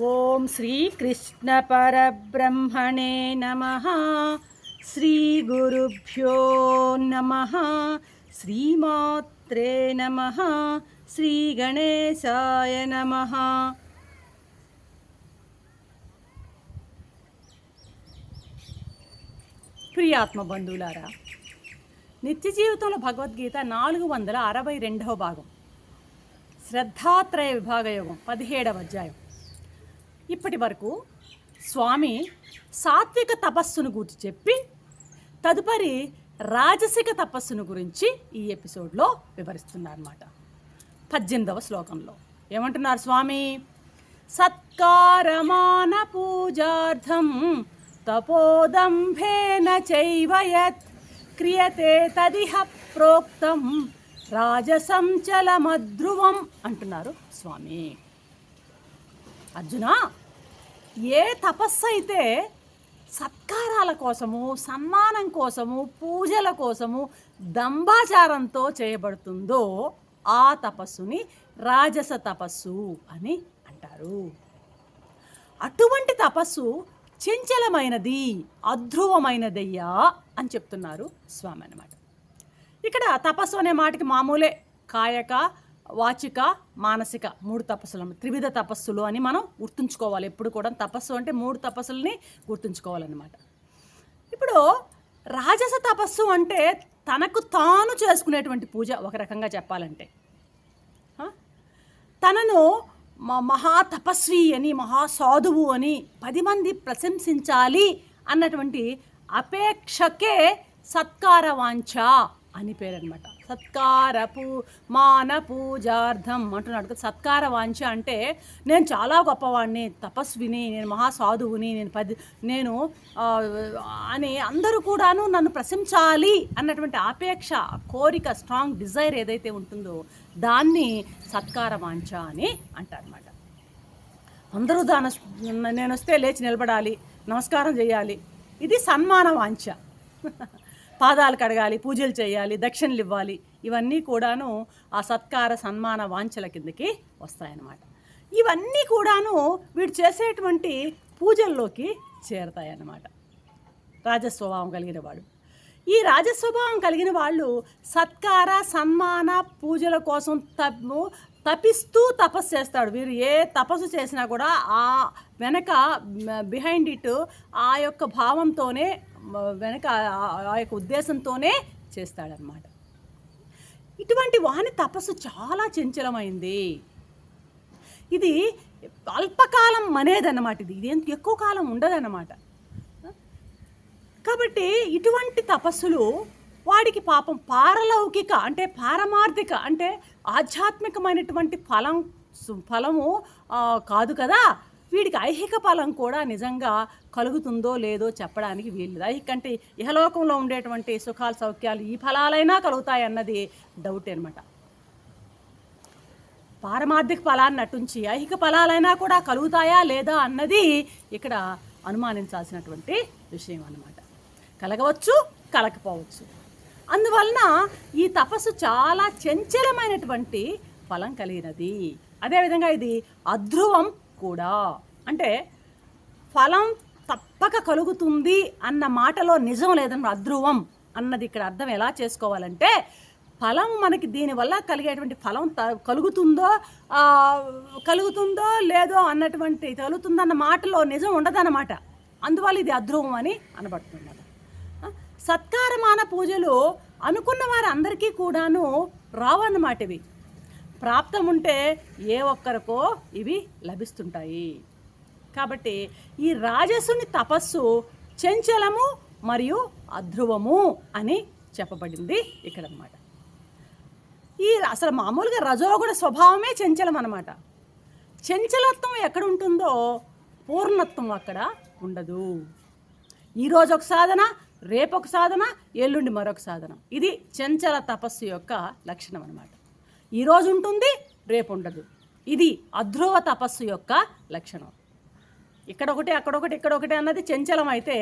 ఓం శ్రీకృష్ణపరబ్రహ్మణే నమ. శ్రీగురుభ్యో నమ. శ్రీమాత్రే నమ. శ్రీగణేశాయ నమ. ప్రియాత్మ బంధువులారా నిత్య జీవితంలో భగవద్గీత నాలుగు వందల అరవై రెండవ భాగం. శ్రద్ధాత్రయ విభాగయోగం పదిహేడవ అధ్యాయం. ఇప్పటి వరకు స్వామి సాత్విక తపస్సును గురించి చెప్పి తదుపరి రాజసిక తపస్సును గురించి ఈ ఎపిసోడ్లో వివరిస్తున్నారన్నమాట. పద్దెనిమిదవ శ్లోకంలో. ఏమంటున్నారు స్వామి? సత్కారమాన పూజార్థం తపోదంభేన చైవ యత్ క్రియతే తదిహ ప్రోక్తం రాజసంచలమధ్రువం అంటున్నారు స్వామి. అర్జున ఏ తపస్సు అయితే సత్కారాల కోసము సన్మానం కోసము పూజల కోసము దంబాచారంతో చేయబడుతుందో ఆ తపస్సుని రాజస తపస్సు అని అంటారు. అటువంటి తపస్సు చంచలమైనది అధ్రువమైనదయ్యా అని చెప్తున్నారు స్వామి అన్నమాట. ఇక్కడ తపస్సు అనే మాటకి మామూలే కాయక వాచిక మానసిక మూడు తపస్సులు త్రివిధ తపస్సులు అని మనం గుర్తుంచుకోవాలి. ఎప్పుడు కూడా తపస్సు అంటే మూడు తపస్సులని గుర్తుంచుకోవాలన్నమాట. ఇప్పుడు రాజస తపస్సు అంటే తనకు తాను చేసుకునేటువంటి పూజ ఒక రకంగా చెప్పాలంటే. తనను మ- మహా తపస్వి అని మహా సాధువు అని పది మంది ప్రశంసించాలి అన్నటువంటి అపేక్షకే సత్కార వాంఛ అని పేరు సత్కారపు సత్కార పూ మాన పూజార్థం అంటున్నాడు కదా. సత్కార వాంఛ అంటే నేను చాలా గొప్పవాడిని తపస్విని నేను మహాసాధువుని నేను పది నేను అని అందరూ కూడాను నన్ను ప్రశంసాలి అన్నటువంటి ఆపేక్ష కోరిక స్ట్రాంగ్ డిజైర్ ఏదైతే ఉంటుందో దాన్ని సత్కార వాంఛ అని అంటారన్నమాట. అందరూ దాని నేను వస్తే లేచి నిలబడాలి నమస్కారం చేయాలి. ఇది సన్మాన వాంఛ. పాదాలు కడగాలి పూజలు చేయాలి దక్షిణలు ఇవ్వాలి. ఇవన్నీ కూడాను ఆ సత్కార సన్మాన వాంఛల కిందకి వస్తాయన్నమాట. ఇవన్నీ కూడాను వీడు చేసేటువంటి పూజల్లోకి చేరతాయన్నమాట. రాజస్వభావం కలిగిన వాడు. ఈ రాజస్వభావం కలిగిన వాళ్ళు సత్కార సన్మాన పూజల కోసం తప్పు తపిస్తూ తపస్సు చేస్తాడు వీరు ఏ తపస్సు చేసినా కూడా ఆ వెనక బిహైండ్ ఇట్ ఆ యొక్క భావంతోనే వెనక ఆ- యొక్క ఉద్దేశంతోనే చేస్తాడనమాట ఇటువంటి వాని తపస్సు చాలా చంచలమైంది. ఇది అల్పకాలం అనేదన్నమాట ఇది. ఇది ఎంత ఎక్కువ కాలం ఉండదన్నమాట. కాబట్టి ఇటువంటి తపస్సులు వాడికి పాపం పారలౌకిక అంటే పారమార్థిక అంటే ఆధ్యాత్మికమైనటువంటి ఫలం ఫలము కాదు కదా. వీడికి ఐహిక ఫలం కూడా నిజంగా కలుగుతుందో లేదో చెప్పడానికి వీలు ఐహిక అంటే ఇహలోకంలో ఉండేటువంటి సుఖాలు సౌఖ్యాలు ఈ ఫలాలైనా కలుగుతాయి అన్నది డౌట్ అనమాట పారమార్థిక ఫలాన్ని నటుంచి ఐహిక ఫలాలైనా కూడా కలుగుతాయా లేదా అన్నది ఇక్కడ అనుమానించాల్సినటువంటి విషయం అన్నమాట. కలగవచ్చు కలకపోవచ్చు అందువలన ఈ తపస్సు చాలా చంచలమైనటువంటి ఫలం కలిగినది. అదేవిధంగా ఇది అధ్రువం కూడా. అంటే ఫలం తప్పక కలుగుతుంది అన్న మాటలో నిజం లేదన్న అధ్రువం అన్నది ఇక్కడ అర్థం ఎలా చేసుకోవాలంటే ఫలం మనకి దీనివల్ల కలిగేటువంటి ఫలం త- కలుగుతుందో కలుగుతుందో లేదో అన్నటువంటి కలుగుతుందన్న మాటలో నిజం ఉండదన్నమాట. అందువల్ల ఇది అధ్రువం అని అనబడుతున్నారు సత్కారమాన పూజలు అనుకున్న వారందరికీ కూడాను రావన్నమాట ఇవి ప్రాప్తం ఉంటే ఏ ఒక్కరికో ఇవి లభిస్తుంటాయి. కాబట్టి ఈ రాజసుని తపస్సు చంచలము మరియు అధ్రువము అని చెప్పబడింది ఇక్కడ అనమాట ఈ అసలు మామూలుగా రజోగుణ స్వభావమే చంచలం అనమాట చంచలత్వం ఎక్కడ ఉంటుందో పూర్ణత్వం అక్కడ ఉండదు. ఈరోజు ఒక సాధన రేపు ఒక సాధన ఎల్లుండి మరొక సాధన. ఇది చంచల తపస్సు యొక్క లక్షణం అనమాట ఈరోజు ఉంటుంది రేపు ఉండదు. ఇది అధ్రువ తపస్సు యొక్క లక్షణం. ఇక్కడొకటి అక్కడొకటి ఇక్కడొకటి అన్నది చంచలం అయితే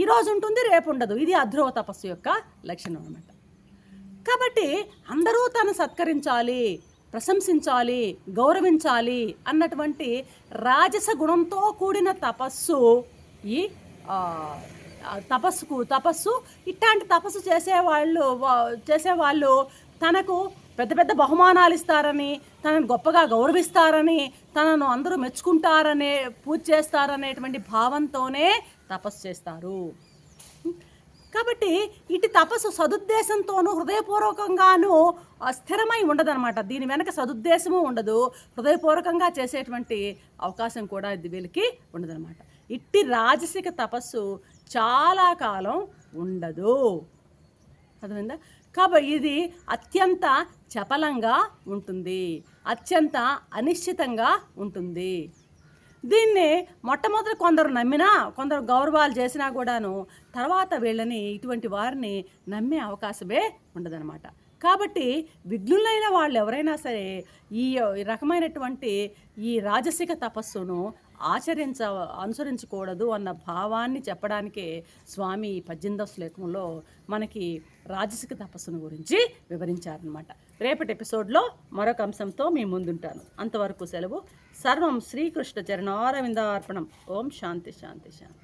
ఈ రోజు ఉంటుంది రేపు ఉండదు. ఇది అధ్రువ తపస్సు యొక్క లక్షణం అనమాట కాబట్టి అందరూ తను సత్కరించాలి ప్రశంసించాలి గౌరవించాలి అన్నటువంటి రాజస గుణంతో కూడిన తపస్సు ఈ తపస్సుకు తపస్సు ఇట్లాంటి తపస్సు చేసేవాళ్ళు చేసేవాళ్ళు తనకు పెద్ద పెద్ద బహుమానాలు ఇస్తారని తనను గొప్పగా గౌరవిస్తారని తనను అందరూ మెచ్చుకుంటారనే పూజ చేస్తారనేటువంటి భావంతోనే తపస్సు చేస్తారు. కాబట్టి ఇటు తపస్సు సదుద్దేశంతోనూ హృదయపూర్వకంగానూ స్థిరమై ఉండదన్నమాట. దీని వెనక సదుద్దేశము ఉండదు. హృదయపూర్వకంగా చేసేటువంటి అవకాశం కూడా ఇది వీళ్ళకి ఉండదన్నమాట. ఇట్టి రాజసిక తపస్సు చాలా కాలం ఉండదు. అర్థమైందా? కాబట్టి ఇది అత్యంత చపలంగా ఉంటుంది. అత్యంత అనిశ్చితంగా ఉంటుంది. దీన్ని మొట్టమొదటి కొందరు నమ్మినా కొందరు గౌరవాలు చేసినా కూడాను తర్వాత వీళ్ళని ఇటువంటి వారిని నమ్మే అవకాశమే ఉండదన్నమాట. కాబట్టి విఘ్నులైన వాళ్ళు ఎవరైనా సరే ఈ రకమైనటువంటి ఈ రాజసిక తపస్సును ఆచరించ అనుసరించకూడదు అన్న భావాన్ని చెప్పడానికే స్వామి ఈ పద్దెనిమిదవ శ్లోకంలో మనకి రాజసిక తపస్సును గురించి వివరించారనమాట రేపటి ఎపిసోడ్లో మరొక అంశంతో మీ ముందుంటాను. అంతవరకు సెలవు. సర్వం శ్రీకృష్ణ చరణారవిందార్పణం ఓం శాంతి శాంతి శాంతి.